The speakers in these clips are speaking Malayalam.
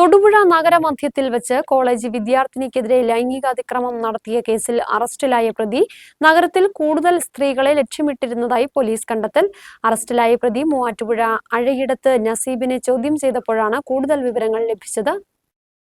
തൊടുപുഴ നഗരമധ്യത്തിൽ വെച്ച് കോളേജ് വിദ്യാർത്ഥിനിക്കെതിരെ ലൈംഗികാതിക്രമം നടത്തിയ കേസിൽ അറസ്റ്റിലായ പ്രതി നഗരത്തിൽ കൂടുതൽ സ്ത്രീകളെ ലക്ഷ്യമിട്ടിരുന്നതായി പോലീസ് കണ്ടെത്തൽ. അറസ്റ്റിലായ പ്രതി മൂവാറ്റുപുഴ അഴയിടത്ത് നസീബിനെ ചോദ്യം ചെയ്തപ്പോഴാണ് കൂടുതൽ വിവരങ്ങൾ ലഭിച്ചത്.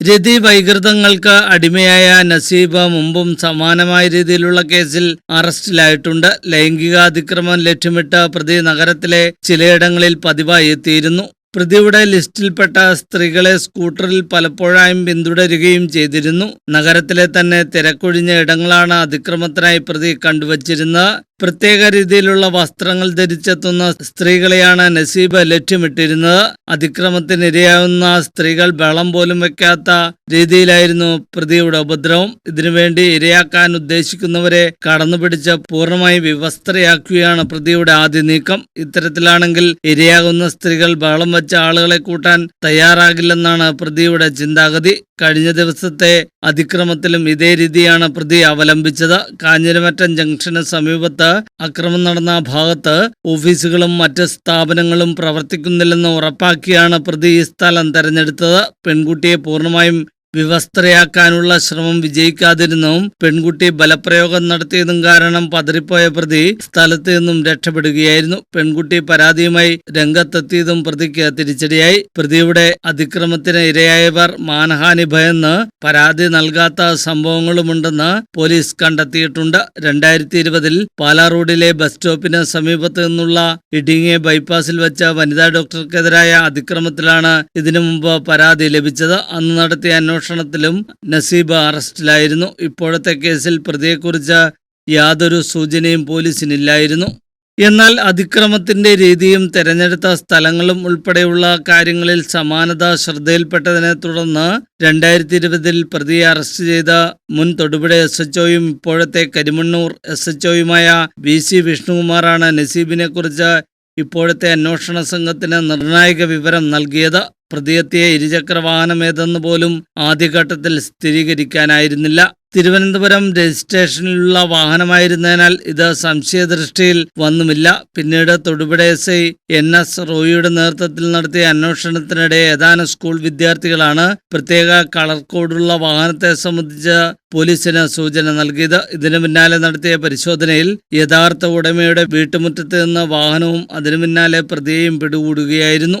രതി വൈകൃതങ്ങൾക്ക് അടിമയായ നസീബ മുമ്പും സമാനമായ രീതിയിലുള്ള കേസിൽ അറസ്റ്റിലായിട്ടുണ്ട്. ലൈംഗികാതിക്രമം ലക്ഷ്യമിട്ട് പ്രതി നഗരത്തിലെ ചിലയിടങ്ങളിൽ പതിവായി എത്തിയിരുന്നു. പ്രതിയുടെ ലിസ്റ്റിൽപ്പെട്ട സ്ത്രീകളെ സ്കൂട്ടറിൽ പലപ്പോഴായും പിന്തുടരുകയും ചെയ്തിരുന്നു. നഗരത്തിലെ തന്നെ തിരക്കൊഴിഞ്ഞ ഇടങ്ങളാണ് അതിക്രമത്തിനായി പ്രതി കണ്ടുവച്ചിരുന്നത്. പ്രത്യേക രീതിയിലുള്ള വസ്ത്രങ്ങൾ ധരിച്ചെത്തുന്ന സ്ത്രീകളെയാണ് നസീബ് ലക്ഷ്യമിട്ടിരുന്നത്. അതിക്രമത്തിനിരയാവുന്ന സ്ത്രീകൾ ബളം പോലും വെക്കാത്ത രീതിയിലായിരുന്നു പ്രതിയുടെ ഉപദ്രവം. ഇതിനുവേണ്ടി ഇരയാക്കാൻ ഉദ്ദേശിക്കുന്നവരെ കടന്നുപിടിച്ച് പൂർണമായി വിവസ്ത്രയാക്കുകയാണ് പ്രതിയുടെ ആദ്യ നീക്കം. ഇത്തരത്തിലാണെങ്കിൽ ഇരയാകുന്ന സ്ത്രീകൾ ബഹളം വെച്ച ആളുകളെ കൂട്ടാൻ തയ്യാറാകില്ലെന്നാണ് പ്രതിയുടെ ചിന്താഗതി. കഴിഞ്ഞ ദിവസത്തെ അതിക്രമത്തിലും ഇതേ രീതിയാണ് പ്രതി അവലംബിച്ചത്. കാഞ്ഞിരമറ്റം ജംഗ്ഷന് സമീപത്ത് അക്രമം നടന്ന ഭാഗത്ത് ഓഫീസുകളും മറ്റ് സ്ഥാപനങ്ങളും പ്രവർത്തിക്കുന്നില്ലെന്ന് ഉറപ്പാക്കിയാണ് പ്രതി ഈ സ്ഥലം തെരഞ്ഞെടുത്തത്. പെൺകുട്ടിയെ പൂർണമായും വിവസ്ത്രയാക്കാനുള്ള ശ്രമം വിജയിക്കാതിരുന്നതും പെൺകുട്ടി ബലപ്രയോഗം നടത്തിയതും കാരണം പതറിപ്പോയ പ്രതി സ്ഥലത്ത് നിന്നും രക്ഷപ്പെടുകയായിരുന്നു. പെൺകുട്ടി പരാതിയുമായി രംഗത്തെത്തിയതും പ്രതിക്ക് തിരിച്ചടിയായി. പ്രതിയുടെ അതിക്രമത്തിന് ഇരയായവർ മാനഹാനി ഭയന്ന് പരാതി നൽകാത്ത സംഭവങ്ങളുമുണ്ടെന്ന് പോലീസ് കണ്ടെത്തിയിട്ടുണ്ട്. രണ്ടായിരത്തി ഇരുപതിൽ പാലാ റോഡിലെ ബസ് സ്റ്റോപ്പിന് സമീപത്ത് നിന്നുള്ള ഇടിങ്ങിയ ബൈപ്പാസിൽ വെച്ച വനിതാ ഡോക്ടർക്കെതിരായ അതിക്രമത്തിലാണ് ഇതിനു മുമ്പ് പരാതി ലഭിച്ചത്. അന്ന് നടത്തിയ അന്വേഷണത്തിലും നസീബ് അറസ്റ്റിലായിരുന്നു. ഇപ്പോഴത്തെ കേസിൽ പ്രതിയെക്കുറിച്ച് യാതൊരു സൂചനയും പോലീസിനില്ലായിരുന്നു. എന്നാൽ അതിക്രമത്തിന്റെ രീതിയും തെരഞ്ഞെടുത്ത സ്ഥലങ്ങളും ഉൾപ്പെടെയുള്ള കാര്യങ്ങളിൽ സമാനത ശ്രദ്ധയിൽപ്പെട്ടതിനെ തുടർന്ന് രണ്ടായിരത്തി ഇരുപതിൽ പ്രതിയെ അറസ്റ്റ് ചെയ്ത മുൻ തൊടുപുഴ എസ് എച്ച് ഒയും ഇപ്പോഴത്തെ കരിമണ്ണൂർ എസ് എച്ച് ഒയുമായ വി സി വിഷ്ണുകുമാറാണ് നസീബിനെക്കുറിച്ച് ഇപ്പോഴത്തെ അന്വേഷണ സംഘത്തിന് നിർണായക വിവരം നൽകിയത്. പ്രതിയെത്തിയ ഇരുചക്ര വാഹനമേതെന്ന് പോലും ആദ്യഘട്ടത്തിൽ സ്ഥിരീകരിക്കാനായിരുന്നില്ല. തിരുവനന്തപുരം രജിസ്ട്രേഷനിലുള്ള വാഹനമായിരുന്നതിനാൽ ഇത് സംശയദൃഷ്ടിയിൽ വന്നുമില്ല. പിന്നീട് Thodupuzha S I N S റോയിയുടെ നേതൃത്വത്തിൽ നടത്തിയ അന്വേഷണത്തിനിടെ ഏതാനും സ്കൂൾ വിദ്യാർത്ഥികളാണ് പ്രത്യേക കളർ കോഡുള്ള വാഹനത്തെ സംബന്ധിച്ച് പോലീസിന് സൂചന നൽകിയത്. ഇതിനു പിന്നാലെ നടത്തിയ പരിശോധനയിൽ യഥാർത്ഥ ഉടമയുടെ വീട്ടുമുറ്റത്ത് നിന്ന് വാഹനവും അതിനു പിന്നാലെ പ്രതിയെയും പിടികൂടുകയായിരുന്നു.